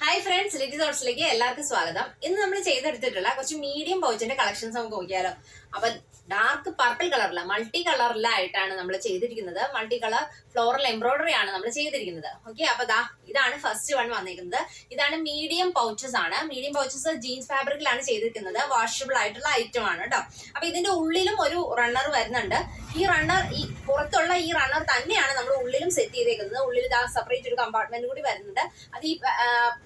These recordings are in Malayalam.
ഹായ് ഫ്രണ്ട്സ് ലിറ്റി തോട്ട്സിലേക്ക് എല്ലാവർക്കും സ്വാഗതം. ഇന്ന് നമ്മൾ ചെയ്തെടുത്തിട്ടുള്ള കുറച്ച് മീഡിയം പൗച്ചിന്റെ കളക്ഷൻസ് നമുക്ക് നോക്കിയാലോ. അപ്പൊ ഡാർക്ക് പർപ്പിൾ കളറില മൾട്ടി കളറിലായിട്ടാണ് നമ്മൾ ചെയ്തിരിക്കുന്നത്. മൾട്ടി കളർ ഫ്ലോറൽ എംബ്രോയിഡറി ആണ് നമ്മൾ ചെയ്തിരിക്കുന്നത്. ഓക്കെ അപ്പൊ ദാ ഇതാണ് ഫസ്റ്റ് വൺ വന്നിരിക്കുന്നത് ഇതാണ് മീഡിയം പൗച്ചസ് ആണ്. മീഡിയം പൗച്ചസ് ജീൻസ് ഫാബ്രിക്കിലാണ് ചെയ്തിരിക്കുന്നത്. വാഷബിൾ ആയിട്ടുള്ള ഐറ്റം ആണ് കേട്ടോ അപ്പൊ ഇതിന്റെ ഉള്ളിലും ഒരു റണ്ണർ വരുന്നുണ്ട്. ഈ റണ്ണർ ഈ പുറത്തുള്ള ഈ റണ്ണർ തന്നെയാണ് നമ്മൾ ഉള്ളിലും സെറ്റ് ചെയ്തേക്കുന്നത്. ഉള്ളിൽ ഇതാ സെപ്പറേറ്റ് ഒരു കമ്പാർട്ട്മെന്റ് കൂടി വരുന്നുണ്ട്. അത് ഈ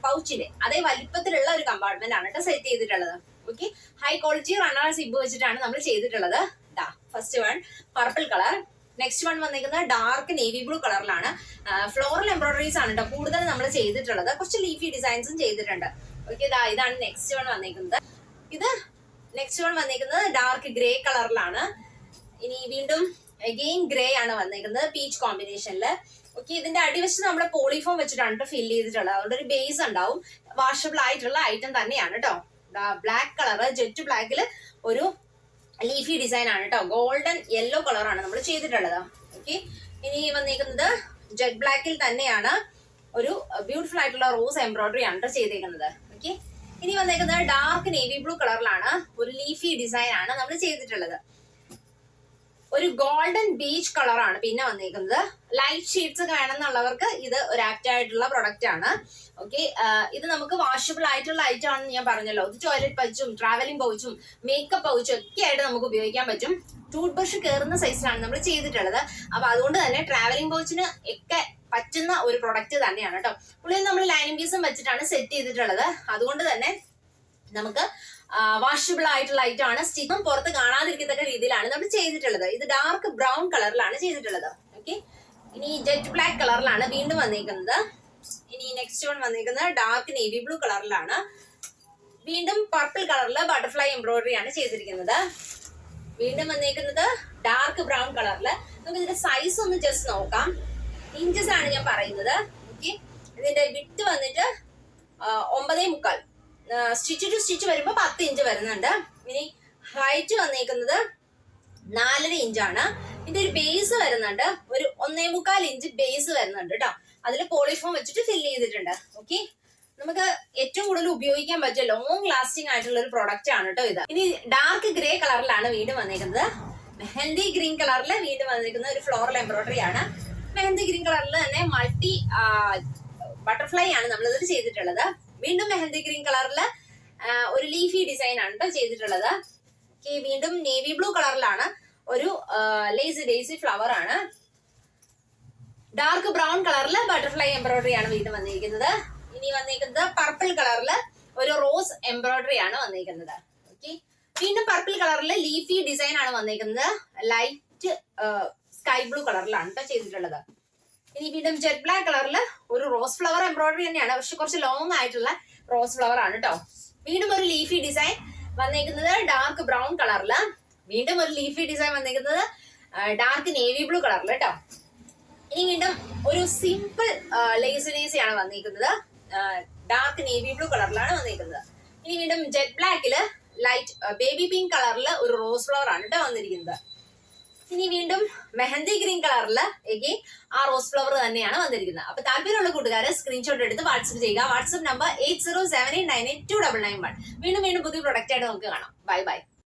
പൗച്ചിന്റെ അതേ വലിപ്പത്തിലുള്ള ഒരു കമ്പാർട്ട്മെന്റ് ആണ് കേട്ടോ സെറ്റ് ചെയ്തിട്ടുള്ളത്. Okay high quality runner zip വെച്ചിട്ടാണ് നമ്മൾ ചെയ്തിട്ടുള്ളത്. ഇതാ first one purple colour next one വന്നിരിക്കുന്നത് ഡാർക്ക് നേവി ബ്ലൂ കളറിലാണ് ഫ്ലോറൽ എംബ്രോയിഡറീസ് ആണ് കേട്ടോ കൂടുതൽ നമ്മൾ ചെയ്തിട്ടുള്ളത്. കുറച്ച് ലീഫി ഡിസൈൻസും ചെയ്തിട്ടുണ്ട്. ഓക്കെ ഇതാ ഇതാണ് നെക്സ്റ്റ് വൺ വന്നിരിക്കുന്നത് ഇത് നെക്സ്റ്റ് വൺ വന്നിരിക്കുന്നത് ഡാർക്ക് ഗ്രേ കളറിലാണ് ഇനി വീണ്ടും അഗെയിൻ ഗ്രേ ആണ് വന്നിരിക്കുന്നത് പീച്ച് കോമ്പിനേഷനിൽ ഓക്കെ ഇതിന്റെ അടിവശം നമ്മുടെ പോളിഫോം വെച്ചിട്ടാണ് ഫില്ല് ചെയ്തിട്ടുള്ളത്. അതുകൊണ്ട് ഒരു ബേസ് ഉണ്ടാവും. വാഷബിൾ ആയിട്ടുള്ള ഐറ്റം തന്നെയാണ് കേട്ടോ ബ്ലാക്ക് കളർ ജെറ്റ് ബ്ലാക്കിൽ ഒരു ലീഫി ഡിസൈൻ ആണ് കേട്ടോ ഗോൾഡൻ യെല്ലോ കളറാണ് നമ്മൾ ചെയ്തിട്ടുള്ളത്. ഓക്കെ ഇനി വന്നിരിക്കുന്നത് ജെറ്റ് ബ്ലാക്കിൽ തന്നെയാണ് ഒരു ബ്യൂട്ടിഫുൾ ആയിട്ടുള്ള റോസ് എംബ്രോയിഡറി ആണ് കേട്ടോ ചെയ്തേക്കുന്നത്. ഓക്കെ ഇനി വന്നേക്കുന്നത് ഡാർക്ക് നേവി ബ്ലൂ കളറിലാണ് ഒരു ലീഫി ഡിസൈൻ ആണ് നമ്മൾ ചെയ്തിട്ടുള്ളത്. ഒരു ഗോൾഡൻ ബീച്ച് കളറാണ് പിന്നെ വന്നിരിക്കുന്നത് ലൈറ്റ് ഷീഡ്സ് വേണമെന്നുള്ളവർക്ക് ഇത് ഒരു ആപ്റ്റ് ആയിട്ടുള്ള പ്രൊഡക്റ്റ് ആണ്. ഓക്കെ ഇത് നമുക്ക് വാഷബിൾ ആയിട്ടുള്ള ഐറ്റം ആണെന്ന് ഞാൻ പറഞ്ഞല്ലോ. ഇത് ടോയ്ലറ്റ് പൗച്ചും ട്രാവലിംഗ് പൗച്ചും മേക്കപ്പ് പൗച്ചും ഒക്കെ ആയിട്ട് നമുക്ക് ഉപയോഗിക്കാൻ പറ്റും. ടൂത്ത് ബ്രഷ് കയറുന്ന സൈസിലാണ് നമ്മൾ ചെയ്തിട്ടുള്ളത്. അപ്പൊ അതുകൊണ്ട് തന്നെ ട്രാവലിംഗ് പൗച്ചിന് ഒക്കെ പറ്റുന്ന ഒരു പ്രൊഡക്റ്റ് തന്നെയാണ് കേട്ടോ. ഉള്ളിൽ നമ്മൾ ലൈനിങ് പീസും വെച്ചിട്ടാണ് സെറ്റ് ചെയ്തിട്ടുള്ളത്. അതുകൊണ്ട് തന്നെ നമുക്ക് വാഷബിൾ ആയിട്ടുള്ള ഐറ്റം ആണ്. സ്റ്റിച്ചും പുറത്ത് കാണാതിരിക്കത്തക്ക രീതിയിലാണ് നമ്മൾ ചെയ്തിട്ടുള്ളത്. ഇത് ഡാർക്ക് ബ്രൗൺ കളറിലാണ് ചെയ്തിട്ടുള്ളത്. ഓക്കെ ഇനി ജെറ്റ് ബ്ലാക്ക് കളറിലാണ് വീണ്ടും വന്നിരിക്കുന്നത് ഇനി നെക്സ്റ്റ് വൺ വന്നിരിക്കുന്നത് ഡാർക്ക് നേവി ബ്ലൂ കളറിലാണ് വീണ്ടും പർപ്പിൾ കളറിൽ ബട്ടർഫ്ലൈ എംബ്രോയിഡറി ആണ് ചെയ്തിരിക്കുന്നത്. വീണ്ടും വന്നിരിക്കുന്നത് ഡാർക്ക് ബ്രൗൺ കളറിൽ നമുക്ക് ഇതിന്റെ സൈസ് ഒന്ന് ജസ്റ്റ് നോക്കാം. ഇഞ്ചസ് ആണ് ഞാൻ പറയുന്നത്. ഓക്കെ ഇതിന്റെ വിട്ട് വന്നിട്ട് ഒമ്പതേ മുക്കാൽ. സ്റ്റിച്ച് ടു സ്റ്റിച്ച് വരുമ്പോൾ പത്ത് ഇഞ്ച് വരുന്നുണ്ട്. ഇനി ഹൈറ്റ് വന്നേക്കുന്നത് നാലര ഇഞ്ചാണ് ഇതിന്റെ ഒരു ബേസ് വരുന്നുണ്ട്. ഒരു ഒന്നേ മുക്കാൽ ഇഞ്ച് ബേസ് വരുന്നുണ്ട് കേട്ടോ അതിൽ പോളിഫോം വെച്ചിട്ട് ഫില്ല് ചെയ്തിട്ടുണ്ട്. ഓക്കെ നമുക്ക് ഏറ്റവും കൂടുതൽ ഉപയോഗിക്കാൻ പറ്റിയ ലോങ് ലാസ്റ്റിംഗ് ആയിട്ടുള്ള ഒരു പ്രോഡക്റ്റ് ആണ് കേട്ടോ ഇത്. ഇനി ഡാർക്ക് ഗ്രേ കളറിലാണ് വീണ്ടും വന്നേക്കുന്നത്. മെഹന്തി ഗ്രീൻ കളറിൽ വീണ്ടും വന്നിരിക്കുന്ന ഒരു ഫ്ലോറൽ എംബ്രോയിഡറി ആണ്. മെഹന്തി ഗ്രീൻ കളറിൽ തന്നെ മൾട്ടി ബട്ടർഫ്ലൈ ആണ് നമ്മൾ ചെയ്തിട്ടുള്ളത്. വീണ്ടും മെഹന്തി ഗ്രീൻ കളറിൽ ഒരു ലീഫി ഡിസൈൻ ആണ് കേട്ടോ ചെയ്തിട്ടുള്ളത്. വീണ്ടും നേവി ബ്ലൂ കളറിലാണ് ഒരു ലേസി ഡേസി ഫ്ലവർ ആണ്. ഡാർക്ക് ബ്രൗൺ കളറിൽ ബട്ടർഫ്ലൈ എംബ്രോയിഡറി ആണ് വീണ്ടും വന്നിരിക്കുന്നത്. ഇനി വന്നിരിക്കുന്നത് പർപ്പിൾ കളറിൽ ഒരു റോസ് എംബ്രോയിഡറി ആണ് വന്നിരിക്കുന്നത്. ഓക്കെ വീണ്ടും പർപ്പിൾ കളറിൽ ലീഫി ഡിസൈൻ ആണ് വന്നിരിക്കുന്നത്. ലൈറ്റ് സ്കൈ ബ്ലൂ കളറിലാണ് കേട്ടോ ചെയ്തിട്ടുള്ളത്. ഇനി വീണ്ടും ജെറ്റ് ബ്ലാക്ക് കളറിൽ ഒരു റോസ് ഫ്ലവർ എംബ്രോയിഡറി തന്നെയാണ്. പക്ഷെ കുറച്ച് ലോങ് ആയിട്ടുള്ള റോസ് ഫ്ലവർ ആണ് കേട്ടോ വീണ്ടും ഒരു ലീഫി ഡിസൈൻ വന്നേക്കുന്നത് ഡാർക്ക് ബ്രൗൺ കളറിൽ വീണ്ടും ഒരു ലീഫി ഡിസൈൻ വന്നേക്കുന്നത് ഡാർക്ക് നേവി ബ്ലൂ കളറിൽ കേട്ടോ ഇനി വീണ്ടും ഒരു സിമ്പിൾ ലേസി ലേസി ആണ് വന്നിരിക്കുന്നത് ഡാർക്ക് നേവി ബ്ലൂ കളറിലാണ് വന്നിരിക്കുന്നത് ഇനി വീണ്ടും ജെറ്റ് ബ്ലാക്കിൽ ലൈറ്റ് ബേബി പിങ്ക് കളറിൽ ഒരു റോസ് ഫ്ലവർ ആണ് കേട്ടോ വന്നിരിക്കുന്നത്. ഇനി വീണ്ടും മെഹന്തി ഗ്രീൻ കളറിൽ എഗെയിൻ ആ റോസ് ഫ്ലവർ തന്നെയാണ് വന്നിരിക്കുന്നത്. അപ്പൊ താല്പര്യമുള്ള കൂട്ടുകാരെ സ്ക്രീൻഷോട്ട് എടുത്ത് വാട്സ്ആപ്പ് ചെയ്യുക. WhatsApp number eight zero seven eight nine eight two double nine one വീണ്ടും വീണ്ടും പുതിയ പ്രൊഡക്റ്റ് ആയിട്ട് നമുക്ക് കാണാം. Bye bye